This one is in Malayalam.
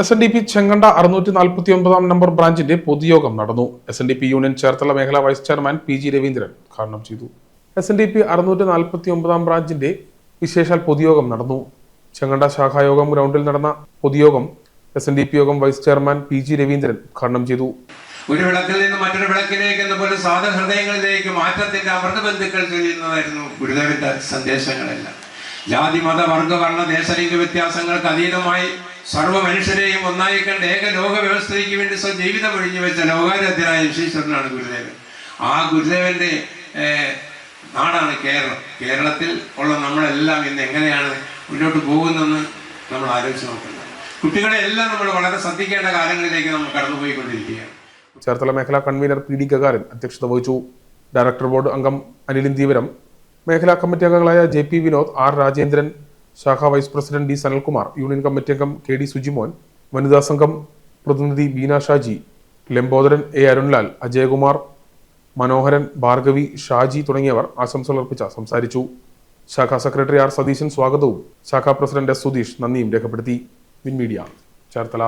S N D P Chenganda അറുന്നൂറ്റി നാൽപ്പത്തി ഒമ്പതാം നമ്പർ ബ്രാഞ്ചിന്റെ പൊതുയോഗം നടന്നു. S N D P union Cherthala മേഖലാ vice chairman P G Raveendran ഉദ്ഘാടനം ചെയ്തു. എസ് എൻ ഡി പി അറുന്നൂറ്റി നാൽപ്പത്തി ഒമ്പതാം ബ്രാഞ്ചിന്റെ വിശേഷാൽ പൊതുയോഗം നടന്നു. ചെങ്കണ്ട ശാഖായോഗം ഗ്രൗണ്ടിൽ നടന്ന പൊതുയോഗം എസ് എൻ ഡി പി യോഗം vice chairman P G Raveendran ഉദ്ഘാടനം ചെയ്തു. ഒരു വിളക്കിൽ നിന്ന് മറ്റൊരു വിളക്കിലേക്ക് എന്നപോലെ സാധ ഹൃദയങ്ങളിലേക്ക് മാറ്റത്തിന്റെ അമൃതബന്ധുക്കൾ ചെയ്യുന്നതായിരുന്നു ഗുരുദേവന്റെ സന്ദേശങ്ങളെല്ലാം. ജാതി മത വർണ ദേശലിംഗ വ്യത്യാസങ്ങൾക്ക് അതീതമായി സർവ മനുഷ്യരെയും ഒന്നായി കണ്ട് ഏക ലോക വ്യവസ്ഥയ്ക്ക് വേണ്ടി സ്വജീവിതം ഒഴിഞ്ഞു വെച്ച ലോകാരാധ്യനായ ശീശ്വരനാണ് ഗുരുദേവൻ. ആ ഗുരുദേവന്റെ നാടാണ് കേരളം. കേരളത്തിൽ ഉള്ള നമ്മളെല്ലാം ഇന്ന് എങ്ങനെയാണ് മുന്നോട്ട് പോകുന്നതെന്ന് നമ്മൾ ആലോചിച്ച് നോക്കുന്നത് കുട്ടികളെ എല്ലാം നമ്മൾ വളരെ ശ്രദ്ധിക്കേണ്ട കാലങ്ങളിലേക്ക് നമ്മൾ കടന്നുപോയിക്കൊണ്ടിരിക്കുകയാണ്. ചേർത്തല മേഖലാ കൺവീനർ പി ഡി ഗഗാരൻ അധ്യക്ഷത വഹിച്ചു. ഡയറക്ടർ ബോർഡ് അംഗം അനിലിൻ ഇന്ദീവരം മേഖലാ കമ്മിറ്റി അംഗങ്ങളായ J P Vinod R Rajendran ശാഖ vice president D Sanalkumar union committee അംഗം കെ ഡി സുജിമോൻ വനിതാ സംഘം പ്രതിനിധി ബീന ഷാജി ലംബോദരൻ എ അരുൺലാൽ അജയകുമാർ മനോഹരൻ ഭാർഗവി ഷാജി തുടങ്ങിയവർ ആശംസകൾ അർപ്പിച്ച സംസാരിച്ചു. ശാഖാ സെക്രട്ടറി ആർ സതീശൻ സ്വാഗതവും ശാഖാ പ്രസിഡന്റ് എസ് സുധീഷ് നന്ദിയും രേഖപ്പെടുത്തി. മീഡിയ ചേർത്തല.